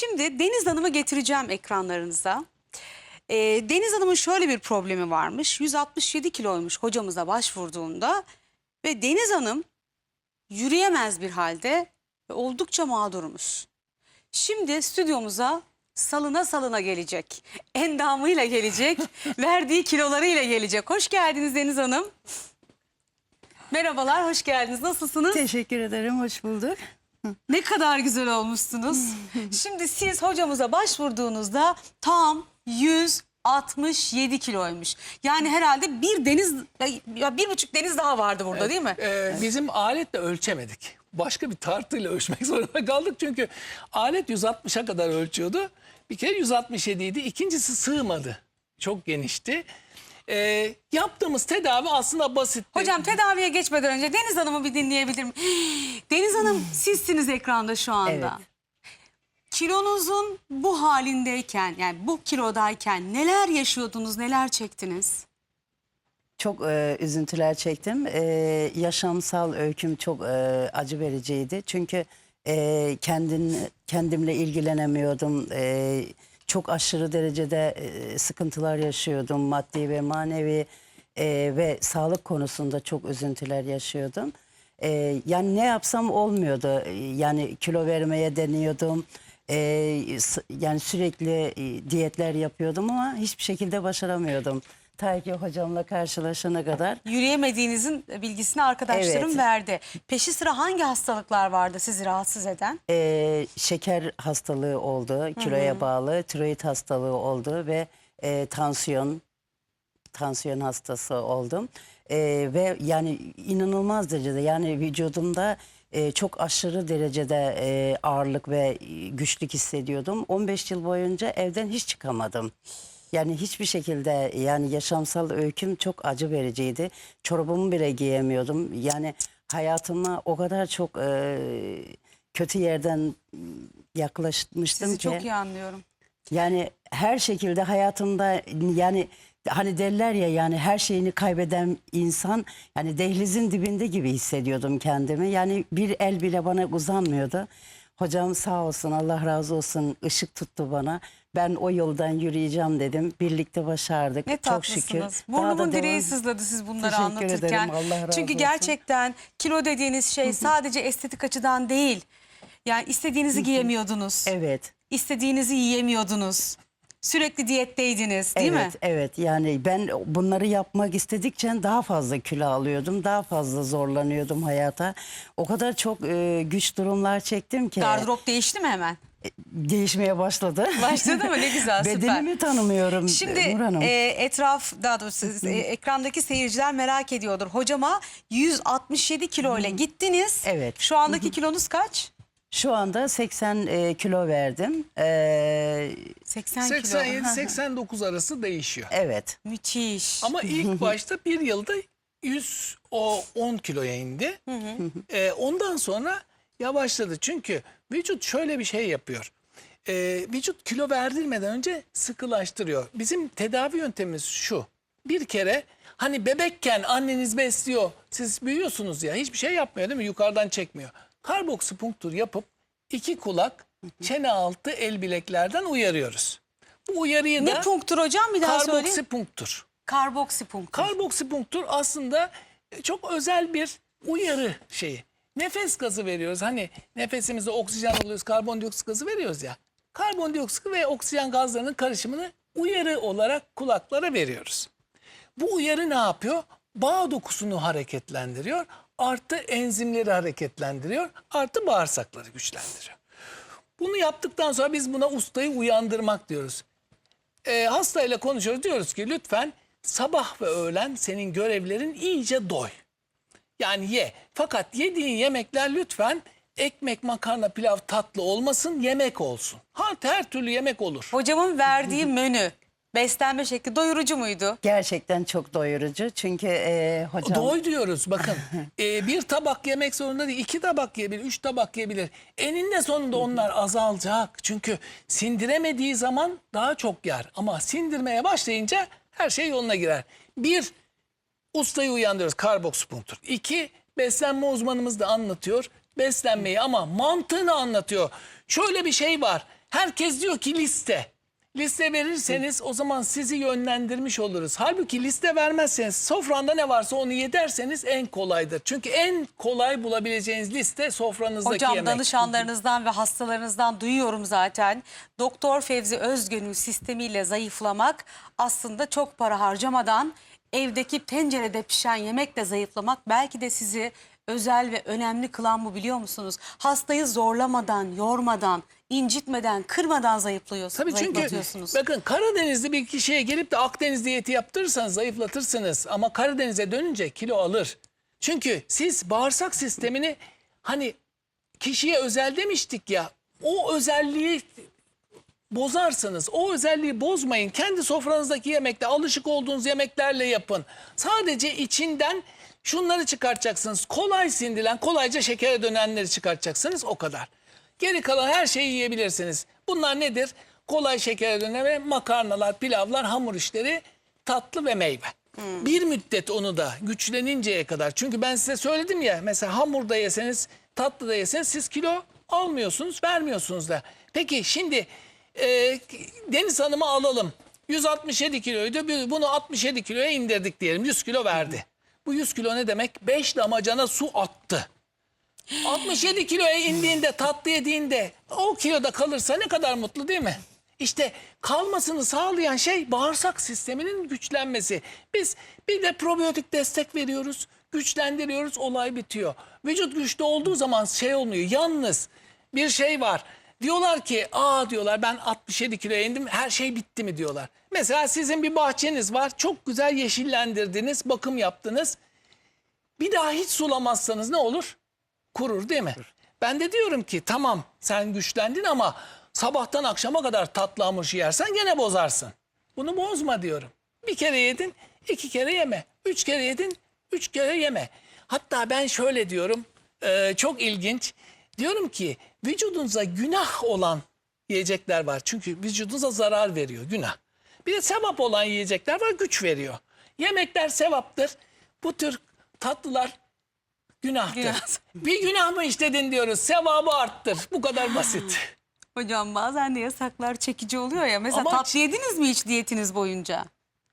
Şimdi Deniz Hanım'ı getireceğim ekranlarınıza. Ee, Deniz Hanım'ın şöyle bir problemi varmış. 167 kiloymuş hocamıza başvurduğunda. Ve Deniz Hanım yürüyemez bir halde ve oldukça mağdurmuş. Şimdi stüdyomuza salına salına gelecek. Endamıyla gelecek. verdiği kilolarıyla gelecek. Hoş geldiniz Deniz Hanım. Merhabalar, hoş geldiniz. Nasılsınız? Teşekkür ederim, hoş bulduk. Ne kadar güzel olmuşsunuz. Şimdi siz hocamıza başvurduğunuzda tam 167 kiloymuş. Yani herhalde bir deniz, ya bir buçuk deniz daha vardı burada değil mi? Ee, bizim aletle ölçemedik. Başka bir tartıyla ölçmek zorunda kaldık. Çünkü alet 160'a kadar ölçüyordu. Bir kere 167 idi. İkincisi sığmadı. Çok genişti. Ee, yaptığımız tedavi aslında basitti. Hocam tedaviye geçmeden önce Deniz Hanım'ı bir dinleyebilir miyim? Deniz Hanım sizsiniz ekranda şu anda. Evet. Kilonuzun bu halindeyken yani bu kilodayken neler yaşıyordunuz, neler çektiniz? Çok e, üzüntüler çektim. E, yaşamsal öyküm çok e, acı vericiydi. Çünkü e, kendin, kendimle ilgilenemiyordum. E, çok aşırı derecede e, sıkıntılar yaşıyordum. Maddi ve manevi e, ve sağlık konusunda çok üzüntüler yaşıyordum. E, yani ne yapsam olmuyordu. E, Yani kilo vermeye deniyordum. E, yani sürekli e, diyetler yapıyordum ama hiçbir şekilde başaramıyordum. Ta ki hocamla karşılaşana kadar. Yürüyemediğinizin bilgisini arkadaşlarım Evet. verdi. Peşi sıra hangi hastalıklar vardı sizi rahatsız eden? e, şeker hastalığı oldu, kiloya bağlı, tiroid hastalığı oldu ve e, tansiyon, tansiyon hastası oldum. E, ve yani inanılmaz derecede yani vücudumda e, çok aşırı derecede e, ağırlık ve e, güçlük hissediyordum. 15 yıl boyunca evden hiç çıkamadım. Yani hiçbir şekilde yani yaşamsal öyküm çok acı vericiydi. Çorabımı bile giyemiyordum. Yani hayatıma o kadar çok e, kötü yerden yaklaşmıştım Sizi ki. çok iyi anlıyorum. Yani her şekilde hayatımda yani hani derler ya yani her şeyini kaybeden insan yani dehlizin dibinde gibi hissediyordum kendimi. Yani bir el bile bana uzanmıyordu. Hocam sağ olsun Allah razı olsun ışık tuttu bana. Ben o yoldan yürüyeceğim dedim. Birlikte başardık. Ne Çok şükür. Daha Burnumun da direği devam- sızladı siz bunları Teşekkür anlatırken. ederim, Allah razı Çünkü olsun. gerçekten kilo dediğiniz şey sadece estetik açıdan değil. Yani istediğinizi giyemiyordunuz. Evet. İstediğinizi yiyemiyordunuz. Sürekli diyetteydiniz değil evet, mi? Evet yani ben bunları yapmak istedikçe daha fazla kilo alıyordum. Daha fazla zorlanıyordum hayata. O kadar çok e, güç durumlar çektim ki. Gardırop değişti mi hemen? Değişmeye başladı. Başladı mı? Ne güzel, süper. Bedenimi tanımıyorum Şimdi Nur Hanım. e, etraf daha doğrusu e, ekrandaki seyirciler merak ediyordur. Hocama 167 kilo ile gittiniz. Evet. Şu andaki kilonuz kaç? Şu anda 80 e, kilo verdim. E, 80 kilo. 87-89 arası değişiyor. evet. Müthiş. Ama ilk başta bir yılda 110 kiloya indi. Ee, ondan sonra yavaşladı. Çünkü vücut şöyle bir şey yapıyor. Ee, vücut kilo verdirmeden önce sıkılaştırıyor. Bizim tedavi yöntemimiz şu. Bir kere hani bebekken anneniz besliyor. Siz büyüyorsunuz ya hiçbir şey yapmıyor değil mi? Yukarıdan çekmiyor. Karboksipunktur yapıp iki kulak çene altı el bileklerden uyarıyoruz. Bu uyarıyı ne da punktur hocam bir daha söyleyin. karboksipunktur. Karboksipunktur. Karboksipunktur aslında çok özel bir uyarı şeyi. Nefes gazı veriyoruz. Hani nefesimize oksijen alıyoruz, karbondioksit gazı veriyoruz ya. Karbondioksit ve oksijen gazlarının karışımını uyarı olarak kulaklara veriyoruz. Bu uyarı ne yapıyor? Bağ dokusunu hareketlendiriyor. Artı enzimleri hareketlendiriyor. Artı bağırsakları güçlendiriyor. Bunu yaptıktan sonra biz buna ustayı uyandırmak diyoruz. E, hastayla konuşuyoruz diyoruz ki lütfen sabah ve öğlen senin görevlerin iyice doy. Yani ye. Fakat yediğin yemekler lütfen ekmek, makarna, pilav, tatlı olmasın, yemek olsun. Ha, her türlü yemek olur. Hocamın verdiği menü, beslenme şekli doyurucu muydu? Gerçekten çok doyurucu. Çünkü e, hocam... Doy diyoruz bakın. Ee, bir tabak yemek zorunda değil. iki tabak yiyebilir, üç tabak yiyebilir. Eninde sonunda onlar azalacak. Çünkü sindiremediği zaman daha çok yer. Ama sindirmeye başlayınca her şey yoluna girer. Bir, ustayı uyandırıyoruz. Karboksipunktur. İki, beslenme uzmanımız da anlatıyor. Beslenmeyi ama mantığını anlatıyor. Şöyle bir şey var. Herkes diyor ki liste. Liste verirseniz o zaman sizi yönlendirmiş oluruz. Halbuki liste vermezseniz sofranda ne varsa onu yederseniz en kolaydır. Çünkü en kolay bulabileceğiniz liste sofranızdaki Hocam yemek. danışanlarınızdan ve hastalarınızdan duyuyorum zaten. Doktor Fevzi Özgün'ün sistemiyle zayıflamak aslında çok para harcamadan evdeki tencerede pişen yemekle zayıflamak belki de sizi özel ve önemli kılan bu biliyor musunuz? Hastayı zorlamadan, yormadan, incitmeden, kırmadan zayıflıyorsunuz. Tabii çünkü zayıflatıyorsunuz. bakın Karadenizli bir kişiye gelip de Akdeniz diyeti yaptırırsanız zayıflatırsınız. Ama Karadeniz'e dönünce kilo alır. Çünkü siz bağırsak sistemini hani kişiye özel demiştik ya o özelliği bozarsınız. O özelliği bozmayın. Kendi sofranızdaki yemekte alışık olduğunuz yemeklerle yapın. Sadece içinden şunları çıkartacaksınız. Kolay sindiren, kolayca şekere dönenleri çıkartacaksınız. O kadar. Geri kalan her şeyi yiyebilirsiniz. Bunlar nedir? Kolay şekere dönen ve makarnalar, pilavlar, hamur işleri, tatlı ve meyve. Bir müddet onu da güçleninceye kadar. Çünkü ben size söyledim ya mesela hamurda yeseniz, tatlı da yeseniz siz kilo almıyorsunuz, vermiyorsunuz da. Peki şimdi e, Deniz Hanım'ı alalım. 167 kiloydu. Bunu 67 kiloya indirdik diyelim. 100 kilo verdi. Bu 100 kilo ne demek? 5 damacana su attı. 67 kiloya indiğinde tatlı yediğinde o kiloda kalırsa ne kadar mutlu değil mi? İşte kalmasını sağlayan şey bağırsak sisteminin güçlenmesi. Biz bir de probiyotik destek veriyoruz, güçlendiriyoruz, olay bitiyor. Vücut güçlü olduğu zaman şey olmuyor. Yalnız bir şey var. Diyorlar ki aa diyorlar ben 67 kiloya indim her şey bitti mi diyorlar. Mesela sizin bir bahçeniz var çok güzel yeşillendirdiniz bakım yaptınız. Bir daha hiç sulamazsanız ne olur? Kurur değil mi? Ben de diyorum ki tamam sen güçlendin ama sabahtan akşama kadar tatlı hamur yersen gene bozarsın. Bunu bozma diyorum. Bir kere yedin, iki kere yeme. Üç kere yedin, üç kere yeme. Hatta ben şöyle diyorum, e, çok ilginç. Diyorum ki vücudunuza günah olan yiyecekler var. Çünkü vücudunuza zarar veriyor günah. Bir de sevap olan yiyecekler var güç veriyor. Yemekler sevaptır. Bu tür tatlılar günahtır. Günah. Bir günah mı işledin diyoruz. Sevabı arttır. Bu kadar basit. Hocam bazen de yasaklar çekici oluyor ya. Mesela Ama- tatlı yediniz mi hiç diyetiniz boyunca?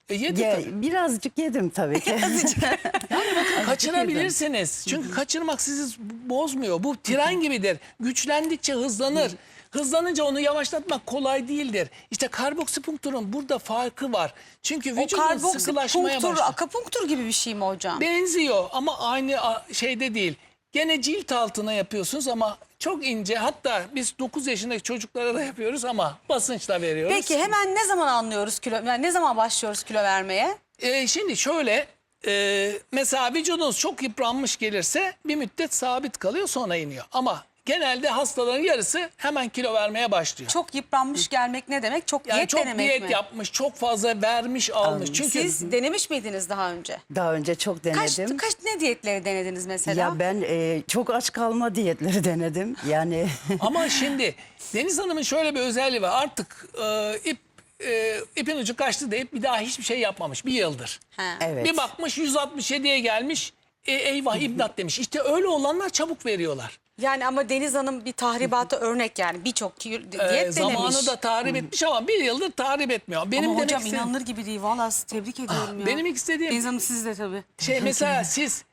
E yedi Ye- tabii. birazcık yedim tabii ki. Kaçırabilirsiniz. Çünkü kaçırmak sizi bozmuyor. Bu tren gibidir. Güçlendikçe hızlanır. Hızlanınca onu yavaşlatmak kolay değildir. İşte karboksipunkturun burada farkı var. Çünkü O vücudun sıkılaşmaya karboksipunktur, başlar. akapunktur gibi bir şey mi hocam? Benziyor ama aynı a- şeyde değil. Gene cilt altına yapıyorsunuz ama çok ince. Hatta biz 9 yaşındaki çocuklara da yapıyoruz ama basınçla veriyoruz. Peki hemen ne zaman anlıyoruz kilo? Yani ne zaman başlıyoruz kilo vermeye? Ee, şimdi şöyle e, mesela vücudunuz çok yıpranmış gelirse bir müddet sabit kalıyor sonra iniyor. Ama genelde hastaların yarısı hemen kilo vermeye başlıyor. Çok yıpranmış gelmek ne demek? Çok yani diyet çok denemek diyet mi? yapmış, çok fazla vermiş, almış. Çünkü Siz denemiş miydiniz daha önce? Daha önce çok Kaç, denedim. kaç ne diyetleri denediniz mesela? Ya ben e, çok aç kalma diyetleri denedim. Yani ama şimdi Deniz Hanım'ın şöyle bir özelliği var. Artık e, ip e, ipin ucu kaçtı deyip bir daha hiçbir şey yapmamış bir yıldır. Ha. evet. Bir bakmış 167'ye gelmiş. E, eyvah imdat demiş. İşte öyle olanlar çabuk veriyorlar. Yani ama Deniz Hanım bir tahribata örnek yani birçok ki- diyet Ee, denemiş. zamanı da tahrip etmiş ama bir yıldır tahrip etmiyor. Benim ama demek hocam istediğim- inanılır gibi değil. Valla sizi tebrik ediyorum ya. benim istediğim- Deniz Hanım siz de tabii. şey mesela siz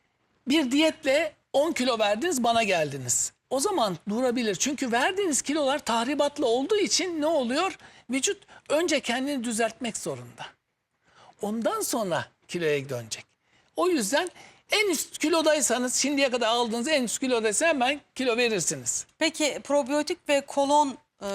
bir diyetle 10 kilo verdiniz bana geldiniz. O zaman durabilir. Çünkü verdiğiniz kilolar tahribatlı olduğu için ne oluyor? Vücut önce kendini düzeltmek zorunda. Ondan sonra kiloya dönecek. O yüzden en üst kilodaysanız şimdiye kadar aldığınız en üst kilodaysa hemen kilo verirsiniz. Peki probiyotik ve kolon e,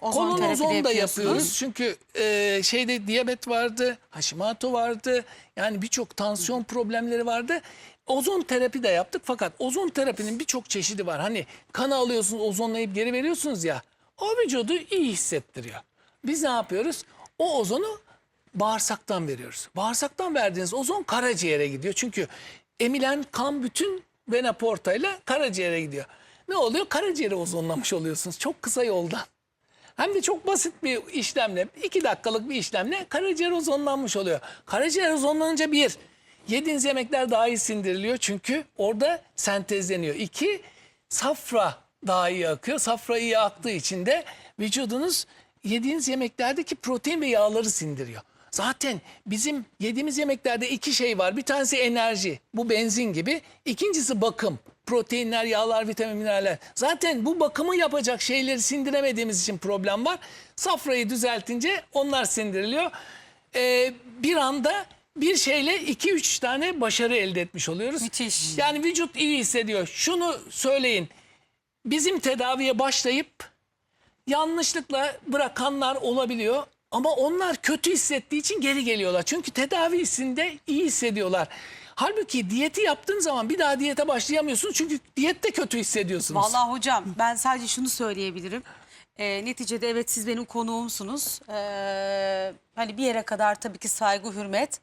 ozon Kolon terapi de ozon da yapıyoruz. Çünkü e, şeyde diyabet vardı, Hashimoto vardı. Yani birçok tansiyon problemleri vardı. Ozon terapi de yaptık fakat ozon terapinin birçok çeşidi var. Hani kanı alıyorsunuz, ozonlayıp geri veriyorsunuz ya. O vücudu iyi hissettiriyor. Biz ne yapıyoruz? O ozonu bağırsaktan veriyoruz. Bağırsaktan verdiğiniz ozon karaciğere gidiyor. Çünkü emilen kan bütün vena porta ile karaciğere gidiyor. Ne oluyor? Karaciğeri ozonlamış oluyorsunuz. Çok kısa yoldan. Hem de çok basit bir işlemle, iki dakikalık bir işlemle karaciğer ozonlanmış oluyor. Karaciğer ozonlanınca bir, yediğiniz yemekler daha iyi sindiriliyor çünkü orada sentezleniyor. İki, safra daha iyi akıyor. Safra iyi aktığı için de vücudunuz yediğiniz yemeklerdeki protein ve yağları sindiriyor. Zaten bizim yediğimiz yemeklerde iki şey var. Bir tanesi enerji, bu benzin gibi. İkincisi bakım, proteinler, yağlar, vitamin, mineraller. Zaten bu bakımı yapacak şeyleri sindiremediğimiz için problem var. Safrayı düzeltince onlar sindiriliyor. Ee, bir anda bir şeyle iki üç tane başarı elde etmiş oluyoruz. Müthiş. Yani vücut iyi hissediyor. Şunu söyleyin. Bizim tedaviye başlayıp yanlışlıkla bırakanlar olabiliyor. Ama onlar kötü hissettiği için geri geliyorlar. Çünkü tedavisinde iyi hissediyorlar. Halbuki diyeti yaptığın zaman bir daha diyete başlayamıyorsun. Çünkü diyette kötü hissediyorsunuz. Vallahi hocam ben sadece şunu söyleyebilirim. Ee, neticede evet siz benim konuğumsunuz. Ee, hani bir yere kadar tabii ki saygı, hürmet.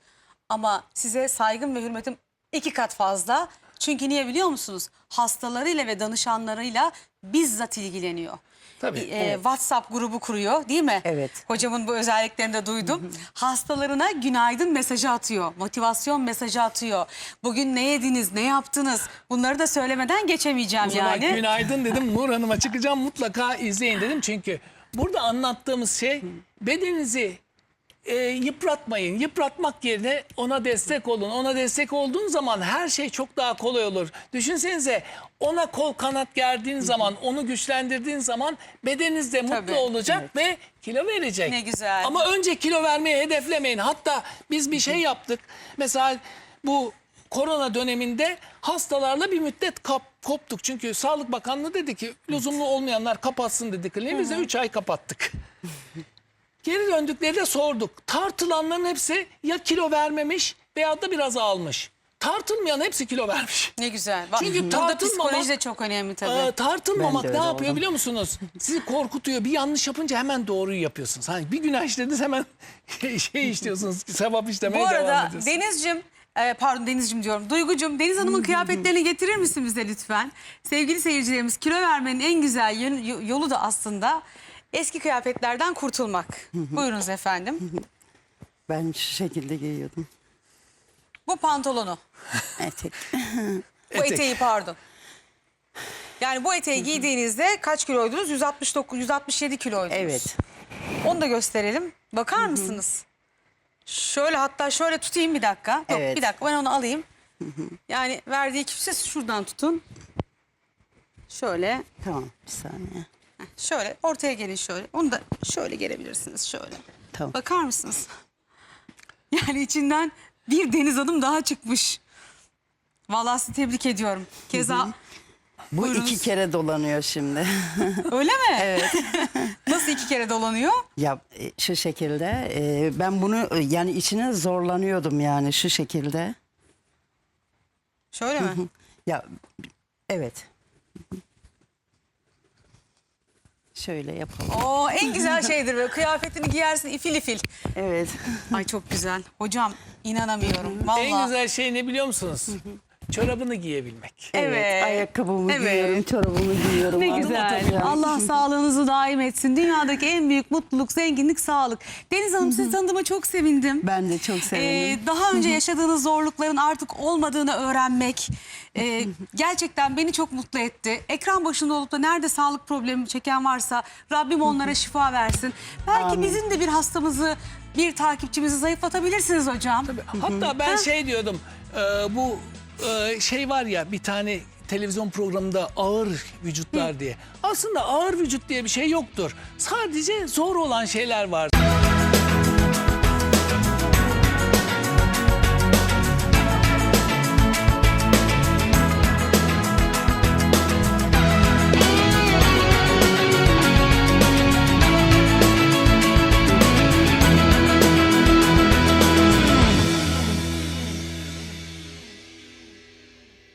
Ama size saygım ve hürmetim iki kat fazla. Çünkü niye biliyor musunuz? Hastalarıyla ve danışanlarıyla bizzat ilgileniyor. Tabii. Ee, WhatsApp grubu kuruyor değil mi? Evet. Hocamın bu özelliklerini de duydum. Hastalarına günaydın mesajı atıyor. Motivasyon mesajı atıyor. Bugün ne yediniz, ne yaptınız? Bunları da söylemeden geçemeyeceğim zaman yani. günaydın dedim Nur Hanım'a çıkacağım mutlaka izleyin dedim. Çünkü burada anlattığımız şey bedeninizi e, yıpratmayın. Yıpratmak yerine ona destek olun. Ona destek olduğun zaman her şey çok daha kolay olur. Düşünsenize ona kol kanat gerdiğin zaman, onu güçlendirdiğin zaman bedeniniz de mutlu Tabii. olacak ve kilo verecek. Ne güzel. Ama önce kilo vermeyi hedeflemeyin. Hatta biz bir şey yaptık. Mesela bu korona döneminde hastalarla bir müddet kap, koptuk. Çünkü Sağlık Bakanlığı dedi ki lüzumlu olmayanlar kapatsın dedi kliniği. Biz de 3 ay kapattık. Geri döndüklerinde sorduk. Tartılanların hepsi ya kilo vermemiş veya da biraz almış. Tartılmayan hepsi kilo vermiş. Ne güzel. Bak, Çünkü Burada tartılmamak- psikoloji de çok önemli tabii. Ee, tartılmamak Ben de ne öyle yapıyor oldum. biliyor musunuz? Sizi korkutuyor. Bir yanlış yapınca hemen doğruyu yapıyorsunuz. Hani bir günah işlediniz hemen şey işliyorsunuz. Sevap işlemeye Bu devam arada ediyorsunuz. Deniz'cim, e, pardon Deniz'cim diyorum. Duygu'cum Deniz Hanım'ın kıyafetlerini getirir misin bize lütfen? Sevgili seyircilerimiz kilo vermenin en güzel yön- yolu da aslında eski kıyafetlerden kurtulmak. Buyurunuz efendim. Ben şu şekilde giyiyordum. Bu pantolonu, Etek. bu Etek. eteği pardon. Yani bu eteği giydiğinizde kaç kiloydunuz? 169, 167 kiloydunuz. Evet. Onu da gösterelim. Bakar mısınız? Şöyle hatta şöyle tutayım bir dakika. Yok Evet. bir dakika ben onu alayım. Yani verdiği kimse şuradan tutun. Şöyle, Tamam bir saniye. Heh, şöyle ortaya gelin şöyle. Onu da şöyle gelebilirsiniz şöyle. Tamam. Bakar mısınız? Yani içinden bir deniz adım daha çıkmış. Vallahi sizi tebrik ediyorum. Keza Bu Buyurunuz. iki kere dolanıyor şimdi. öyle mi? Evet. Nasıl iki kere dolanıyor? ya e, şu şekilde e, ben bunu e, yani içine zorlanıyordum yani şu şekilde. Şöyle mi? Ya evet. Şöyle yapalım. Oo en güzel şeydir böyle kıyafetini giyersin ifil ifil. Evet. Ay çok güzel. Hocam inanamıyorum. Vallahi. En güzel şey ne biliyor musunuz? Çorabını giyebilmek. Evet. Ayakkabımı Evet. giyiyorum, çorabımı giyiyorum. Ne Adım güzel. Allah sağlığınızı daim etsin. Dünyadaki en büyük mutluluk, zenginlik, sağlık. Deniz Hanım sizi tanıdığıma çok sevindim. Ben de çok sevindim. Ee, daha önce yaşadığınız zorlukların artık olmadığını öğrenmek e, gerçekten beni çok mutlu etti. Ekran başında olup da nerede sağlık problemi çeken varsa Rabbim onlara şifa versin. Belki Amin. bizim de bir hastamızı, bir takipçimizi zayıflatabilirsiniz hocam. Hatta ben şey diyordum. e, bu e, şey var ya bir tane televizyon programında ağır vücutlar diye. Aslında ağır vücut diye bir şey yoktur. Sadece zor olan şeyler var.